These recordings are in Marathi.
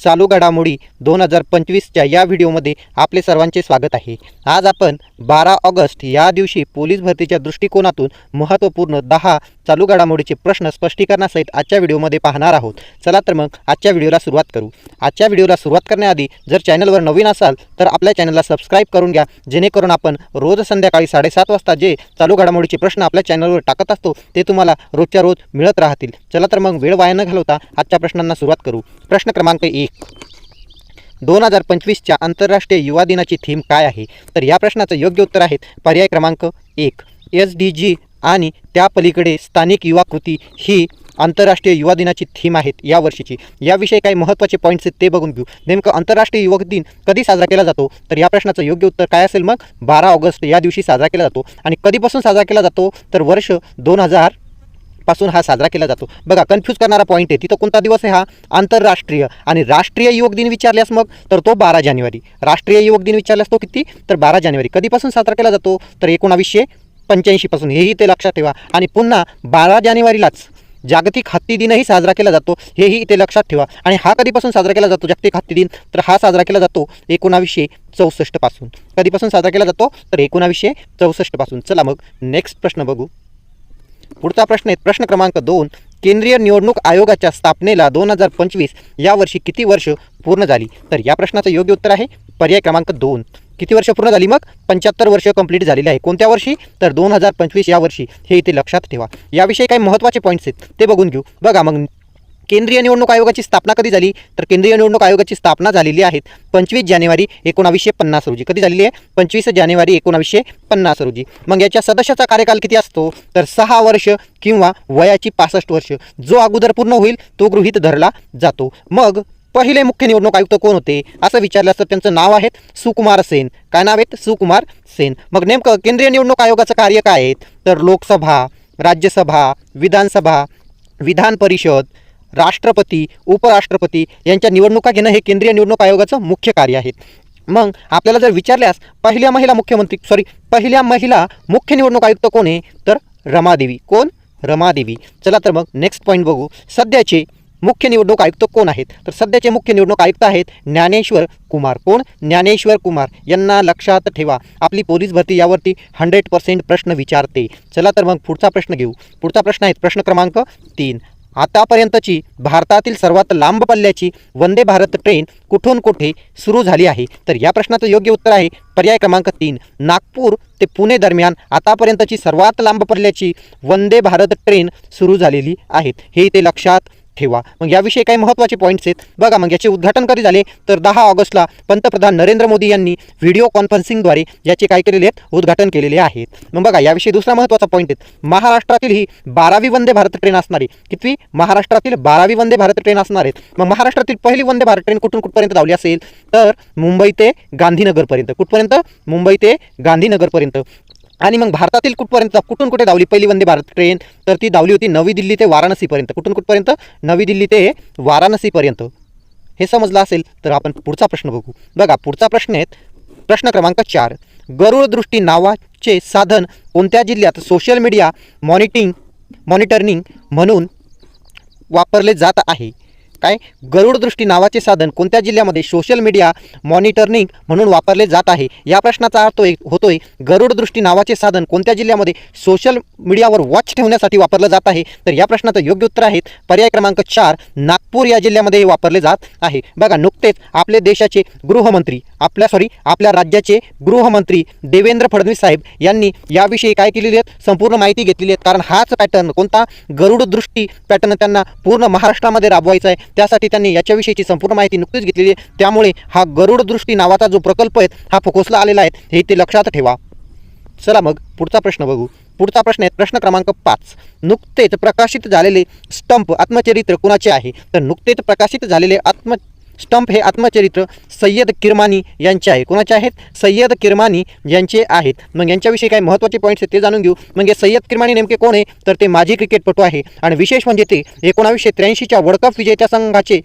चालू घडामोडी दोन हजार पंचवीसच्या या व्हिडिओमध्ये आपले सर्वांचे स्वागत आहे. आज आपण बारा ऑगस्ट या दिवशी पोलीस भरतीच्या दृष्टिकोनातून महत्त्वपूर्ण दहा चालू घडामोडीचे प्रश्न स्पष्टीकरणासहित आजच्या व्हिडिओमध्ये पाहणार आहोत. चला तर मग आजच्या व्हिडिओला सुरुवात करू. आजच्या व्हिडिओला सुरुवात करण्याआधी जर चॅनलवर नवीन असाल तर आपल्या चॅनलला सबस्क्राईब करून घ्या जेणेकरून आपण रोज संध्याकाळी साडेसात वाजता जे चालू घडामोडीचे प्रश्न आपल्या चॅनलवर टाकत असतो ते तुम्हाला रोजच्या रोज मिळत राहतील. चला तर मग वेळ वाया न घालवता आजच्या प्रश्नांना सुरुवात करू. प्रश्न क्रमांक एक. एक. दोन हजार पंचवीसच्या आंतरराष्ट्रीय युवा दिनाची थीम काय आहे? तर या प्रश्नाचं योग्य उत्तर आहे पर्याय क्रमांक एक. एस डी जी आणि त्या पलीकडे स्थानिक युवा कृती ही आंतरराष्ट्रीय युवा दिनाची थीम आहेत या वर्षीची. याविषयी काही महत्त्वाचे पॉईंट्स आहेत ते बघून घेऊ. नेमकं आंतरराष्ट्रीय युवक दिन कधी साजरा केला जातो? तर या प्रश्नाचं योग्य उत्तर काय असेल मग? बारा ऑगस्ट या दिवशी साजरा केला जातो. आणि कधीपासून साजरा केला जातो? तर वर्ष दोन हजार पासून हा साजरा केला जातो. बघा कन्फ्यूज करणारा पॉईंट आहे. तिथं कोणता दिवस आहे हा? आंतरराष्ट्रीय आणि राष्ट्रीय युवक दिन विचारल्यास मग तर तो बारा जानेवारी. राष्ट्रीय युवक दिन विचारल्यास तो किती? तर बारा जानेवारी. कधीपासून साजरा केला जातो? तर एकोणावीसशे पंच्याऐंशीपासून हेही ते लक्षात ठेवा. आणि पुन्हा बारा जानेवारीलाच जागतिक हत्ती दिनही साजरा केला जातो. हेही इथे लक्षात ठेवा. आणि हा कधीपासून साजरा केला जातो? जागतिक हत्ती दिन. तर हा साजरा केला जातो एकोणावीसशे चौसष्टपासून कधीपासून साजरा केला जातो? तर एकोणावीसशे चौसष्टपासून चला मग नेक्स्ट प्रश्न बघू. पुढचा प्रश्न आहे प्रश्न क्रमांक दोन केंद्रीय निवडणूक आयोगाच्या स्थापनेला दोन हजार पंचवीस या वर्षी किती वर्ष पूर्ण झाली? तर या प्रश्नाचं योग्य उत्तर आहे पर्याय क्रमांक दोन. किती वर्ष पूर्ण झाली मग? पंच्याहत्तर वर्ष कंप्लीट झालेली आहे. कोणत्या वर्षी? तर दोन हजार पंचवीस या वर्षी. हे इथे लक्षात ठेवा. याविषयी काही महत्त्वाचे पॉईंट्स आहेत ते बघून घेऊ. बघा मग केंद्रीय निवडणूक आयोगाची स्थापना कधी झाली? तर केंद्रीय निवडणूक आयोगाची स्थापना झालेली आहे पंचवीस जानेवारी एकोणावीसशे पन्नास रोजी. कधी झालेली आहे? पंचवीस जानेवारी एकोणावीसशे पन्नास रोजी. मग याच्या सदस्याचा कार्यकाल किती असतो? तर सहा वर्ष किंवा वयाची पासष्ट वर्ष. जो अगोदर पूर्ण होईल तो गृहीत धरला जातो. मग पहिले मुख्य निवडणूक आयुक्त कोण होते? असं विचारलं तर त्यांचं नाव आहेत सुकुमार सेन. काय नाव आहेत? सुकुमार सेन. मग नेमकं केंद्रीय निवडणूक आयोगाचं कार्य काय आहे? तर लोकसभा राज्यसभा विधानसभा विधान परिषद राष्ट्रपती उपराष्ट्रपती यांच्या निवडणुका घेणं हे केंद्रीय निवडणूक आयोगाचं मुख्य कार्य आहे. मग आपल्याला जर विचारल्यास पहिल्या महिला मुख्यमंत्री सॉरी पहिल्या महिला मुख्य निवडणूक आयुक्त कोण आहे? तर रमादेवी. कोण? रमादेवी. चला तर मग नेक्स्ट पॉईंट बघू. सध्याचे मुख्य निवडणूक आयुक्त कोण आहेत? तर सध्याचे मुख्य निवडणूक आयुक्त आहेत ज्ञानेश्वर कुमार. कोण? ज्ञानेश्वर कुमार. यांना लक्षात ठेवा. आपली पोलीस भरती यावरती हंड्रेड पर्सेंट प्रश्न विचारते. चला तर मग पुढचा प्रश्न घेऊ. पुढचा प्रश्न आहे प्रश्न क्रमांक तीन. आतापर्यंतची भारतातील सर्वात लांब पल्ल्याची वंदे भारत ट्रेन कुठून कुठे सुरू झाली आहे? तर या प्रश्नाचं योग्य उत्तर आहे पर्याय क्रमांक तीन. नागपूर ते पुणे दरम्यान आतापर्यंतची सर्वात लांब पल्ल्याची वंदे भारत ट्रेन सुरू झालेली आहेत. हे ते लक्षात ठेवा. मग याविषयी काही महत्त्वाचे पॉईंट्स आहेत. बघा मग याचे उद्घाटन कधी झाले? तर दहा ऑगस्टला पंतप्रधान नरेंद्र मोदी यांनी व्हिडिओ कॉन्फरन्सिंगद्वारे याचे काय केलेले आहेत? उद्घाटन केलेले आहेत. मग बघा याविषयी दुसरा महत्त्वाचा पॉईंट आहे महाराष्ट्रातील ही बारावी वंदे भारत ट्रेन असणारी किती महाराष्ट्रातील बारावी वंदे भारत ट्रेन असणार आहेत. मग महाराष्ट्रातील पहिली वंदे भारत ट्रेन कुठून कुठपर्यंत धावली असेल? तर मुंबई ते गांधीनगरपर्यंत. कुठपर्यंत? मुंबई ते गांधीनगरपर्यंत. आणि मग भारतातील कुठपर्यंत कुठून कुठे धावली पहिली वंदे भारत ट्रेन? तर ती धावली होती नवी दिल्ली ते वाराणसीपर्यंत. कुठून कुठपर्यंत? नवी दिल्ली ते वाराणसीपर्यंत. हे समजलं असेल तर आपण पुढचा प्रश्न बघू. बघा पुढचा प्रश्न आहे प्रश्न क्रमांक चार. गरुडदृष्टी नावाचे साधन कोणत्या जिल्ह्यात सोशल मीडिया मॉनिटिंग मॉनिटरिंग म्हणून वापरले जात आहे? काय? गरुड दृष्टी नावाचे साधन कोणत्या जिल्ह्यामध्ये सोशल मीडिया मॉनिटरिंग म्हणून वापरले जात आहे? या प्रश्नाचा अर्थ एक होतोय गरुड दृष्टी नावाचे साधन कोणत्या जिल्ह्यामध्ये सोशल मीडियावर वॉच ठेवण्यासाठी वापरलं जात आहे? तर या प्रश्नाचं योग्य उत्तर आहे पर्याय क्रमांक चार नागपूर या जिल्ह्यामध्ये हे वापरले जात आहे. बघा नुकतेच आपले देशाचे गृहमंत्री आपल्या सॉरी आपल्या राज्याचे गृहमंत्री देवेंद्र फडणवीस साहेब यांनी याविषयी काय केलेली आहेत? संपूर्ण माहिती घेतलेली आहे कारण हाच पॅटर्न कोणता? गरुड दृष्टी पॅटर्न त्यांना पूर्ण महाराष्ट्रामध्ये राबवायचा आहे. त्यासाठी त्यांनी याच्याविषयीची संपूर्ण माहिती नुकतीच घेतलेली आहे. त्यामुळे हा गरुड दृष्टी नावाचा जो प्रकल्प आहे हा फोकसला आलेला आहे. हे ते लक्षात ठेवा. चला मग पुढचा प्रश्न बघू. पुढचा प्रश्न आहे प्रश्न क्रमांक पाच. नुकतेच प्रकाशित झालेले स्टंप आत्मचरित्र कुणाचे आहे? तर नुकतेच प्रकाशित झालेले आत्म स्टंप हे आत्मचरित्र सय्यद किरमानी यांचे आहे. कोणाचे आहेत? सय्यद किरमानी यांचे आहेत. मग यांच्याविषयी काही महत्त्वाचे पॉईंट्स आहेत ते जाणून घेऊ. म्हणजे सय्यद किरमानी नेमके कोण आहे? तर ते माजी क्रिकेटपटू आहे. आणि विशेष म्हणजे ते एकोणावीसशे त्र्याऐंशीच्या वर्ल्ड कप विजेत्या संघाचे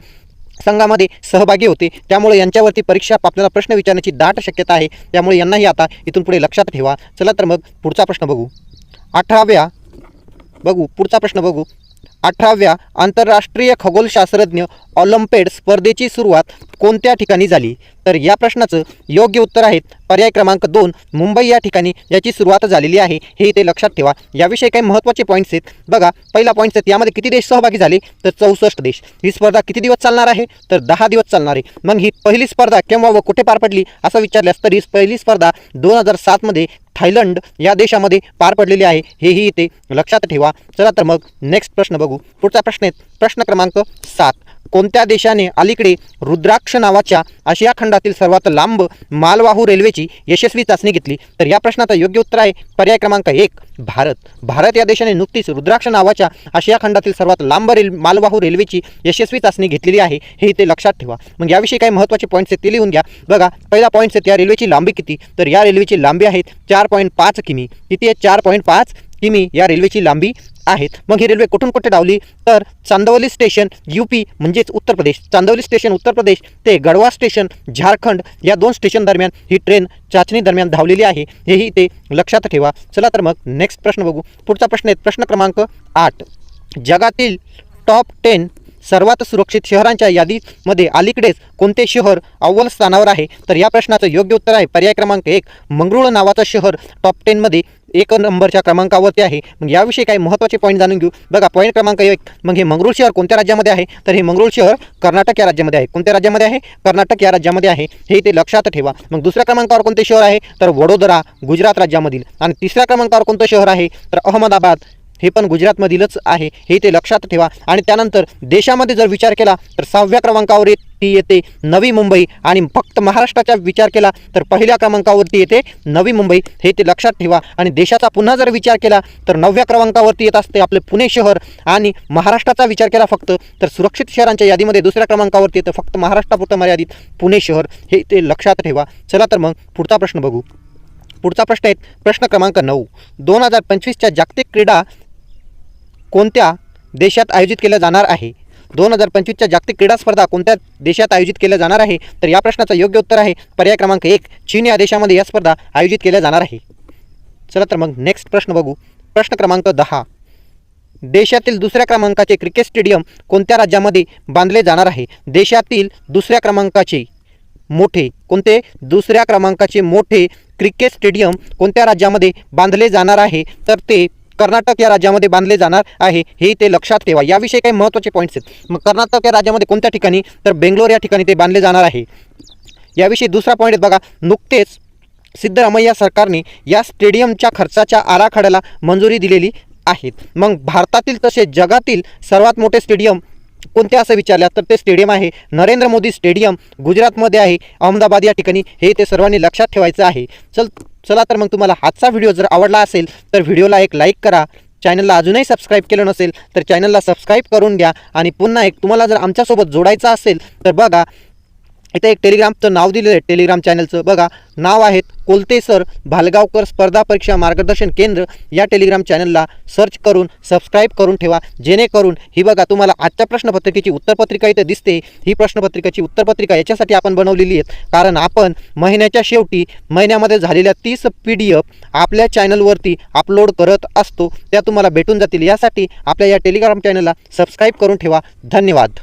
संघामध्ये सहभागी होते. त्यामुळे यांच्यावरती परीक्षा आपल्याला प्रश्न विचारण्याची दाट शक्यता आहे. त्यामुळे यांनाही आता इथून पुढे लक्षात ठेवा. चला तर मग पुढचा प्रश्न बघू. अठराव्या बघू. पुढचा प्रश्न बघू. अठराव्या आंतरराष्ट्रीय खगोलशास्त्रज्ञ ऑलिम्पेड स्पर्धेची सुरुवात कोणत्या ठिकाणी झाली? तर या प्रश्नाचं योग्य उत्तर आहे पर्याय क्रमांक दोन मुंबई या ठिकाणी याची सुरुवात झालेली आहे. हे इथे लक्षात ठेवा. याविषयी काही महत्त्वाचे पॉईंट्स आहेत. बघा पहिला पॉईंट्स आहेत यामध्ये किती देश सहभागी झाले? तर चौसष्ट देश. ही स्पर्धा किती दिवस चालणार आहे? तर दहा दिवस चालणार आहे. मग ही पहिली स्पर्धा केव्हा व कुठे पार पडली? असं विचारल्यास तर ही पहिली स्पर्धा दोन हजार सातमध्ये थायलंड या देशामध्ये पार पडलेली आहे. हेही इथे लक्षात ठेवा. चला तर मग नेक्स्ट प्रश्न बघू. पुढचा प्रश्न आहे प्रश्न क्रमांक सात. कोणत्या देशाने अलीकडे रुद्राक्ष नावाच्या आशिया खंडातील सर्वात लांब मालवाहू रेल्वेची यशस्वी चाचणी घेतली? तर या प्रश्नाचा योग्य उत्तर आहे पर्याय क्रमांक एक भारत. भारत या देशाने नुकतीच रुद्राक्ष नावाच्या आशिया खंडातील सर्वात लांब रेल मालवाहू रेल्वेची यशस्वी चाचणी घेतलेली आहे हे इथे लक्षात ठेवा. मग याविषयी काही महत्त्वाचे पॉईंट्स आहेत ते लिहून घ्या. बघा पहिला पॉईंट्स आहेत या रेल्वेची लांबी किती? तर या रेल्वेची लांबी आहे चार पॉईंट पाच किमी. किती आहे? चार पॉईंट पाच किमी या रेल्वेची लांबी आहेत. मग ही रेल्वे कुठून कुठे धावली तर चांदवली स्टेशन यू पी म्हणजेच उत्तर प्रदेश. चांदवली स्टेशन उत्तर प्रदेश ते गढवा स्टेशन झारखंड या दोन स्टेशन दरम्यान ही ट्रेन चाचणी दरम्यान धावलेली आहे. हेही ते लक्षात ठेवा. चला तर मग नेक्स्ट प्रश्न बघू. पुढचा प्रश्न आहे. प्रश्न क्रमांक आठ. जगातील टॉप टेन सर्वात सुरक्षित शहरांच्या यादीमध्ये अलीकडेच कोणते शहर अव्वल स्थानावर आहे? तर या प्रश्नाचं योग्य उत्तर आहे. पर्याय क्रमांक एक मंगरुळ नावाचं शहर टॉप टेनमध्ये एक नंबरच्या क्रमांकावरती आहे. मग याविषयी काही महत्त्वाचे पॉईंट जाणून घेऊ. बघा पॉईंट क्रमांक एक. मग हे मंगरूळ शहर कोणत्या राज्यामध्ये आहे? तर हे मंगरूळ शहर कर्नाटक या राज्यामध्ये आहे. कोणत्या राज्यामध्ये आहे? कर्नाटक या राज्यामध्ये आहे. हे ते लक्षात ठेवा. मग दुसऱ्या क्रमांकावर कोणते शहर आहे? तर वडोदरा गुजरात राज्यामधील. आणि तिसऱ्या क्रमांकावर कोणतं शहर आहे? तर अहमदाबाद. हे पण गुजरातमधीलच आहे. हे ते लक्षात ठेवा. आणि त्यानंतर देशामध्ये जर विचार केला तर सहाव्या क्रमांकावर एक ती येते नवी मुंबई आणि फक्त महाराष्ट्राचा विचार केला तर पहिल्या क्रमांकावरती येते नवी मुंबई. हे ते लक्षात ठेवा. आणि देशाचा पुन्हा जर विचार केला तर नवव्या क्रमांकावरती येत असते आपले पुणे शहर आणि महाराष्ट्राचा विचार केला फक्त तर सुरक्षित शहरांच्या यादीमध्ये दुसऱ्या क्रमांकावरती येतं फक्त महाराष्ट्रापुरतं मर्यादित पुणे शहर. हे ते लक्षात ठेवा. चला तर मग पुढचा प्रश्न बघू. पुढचा प्रश्न आहे प्रश्न क्रमांक नऊ. दोन हजार पंचवीसच्या जागतिक क्रीडा कोणत्या देशात आयोजित केल्या जाणार आहे? दोन हजार पंचवीसच्या जागतिक क्रीडा स्पर्धा कोणत्या देशात आयोजित केल्या जाणार आहे? तर या प्रश्नाचं योग्य उत्तर आहे पर्याय क्रमांक एक चीन या देशामध्ये या स्पर्धा आयोजित केल्या जाणार आहे. चला तर मग नेक्स्ट प्रश्न बघू. प्रश्न क्रमांक दहा. देशातील दुसऱ्या क्रमांकाचे क्रिकेट स्टेडियम कोणत्या राज्यामध्ये बांधले जाणार आहे? देशातील दुसऱ्या क्रमांकाचे मोठे कोणते? दुसऱ्या क्रमांकाचे मोठे क्रिकेट स्टेडियम कोणत्या राज्यामध्ये बांधले जाणार आहे? तर ते कर्नाटक या राज्यामध्ये बांधले जाणार आहे हे ते लक्षात ठेवा. याविषयी काही महत्त्वाचे पॉईंट्स आहेत. मग कर्नाटक या राज्यामध्ये कोणत्या ठिकाणी तर बेंगलोर या ठिकाणी ते बांधले जाणार आहे? याविषयी दुसरा पॉईंट आहे बघा नुकतेच सिद्धरामय्या सरकारने या स्टेडियमच्या खर्चाच्या आराखड्याला मंजुरी दिलेली आहेत मग भारतातील तसेच जगातील सर्वात मोठे स्टेडियम कोणते असं विचारल्या तर ते स्टेडियम आहे. नरेंद्र मोदी स्टेडियम गुजरातमध्ये आहे. अहमदाबाद या ठिकाणी हे ते सर्वांनी लक्षात ठेवायचं आहे. चल चला तर मग तुम्हाला आजचा व्हिडिओ जर आवडला असेल तर व्हिडिओला एक लाईक करा. चॅनलला अजूनही सबस्क्राईब केलं नसेल तर चॅनलला सबस्क्राईब करून घ्या. आणि पुन्हा एक तुम्हाला जर आमच्यासोबत जोडायचं असेल तर बघा इथं एक टेलिग्रामचं नाव दिलेलं आहे टेलिग्राम चॅनलचं. बघा नाव आहेत कोलते सर भालगावकर स्पर्धा परीक्षा मार्गदर्शन केंद्र. या टेलिग्राम चॅनलला सर्च करून सबस्क्राईब करून ठेवा जेणेकरून ही बघा तुम्हाला आजच्या प्रश्नपत्रिकेची उत्तरपत्रिका इथं दिसते. ही प्रश्नपत्रिकेची उत्तरपत्रिका याच्यासाठी आपण बनवलेली आहे कारण आपण महिन्याच्या शेवटी महिन्यामध्ये झालेल्या तीस पी डी एफ आपल्या चॅनलवरती अपलोड करत असतो. त्या तुम्हाला भेटून जातील. यासाठी आपल्या या टेलिग्राम चॅनलला सबस्क्राईब करून ठेवा. धन्यवाद.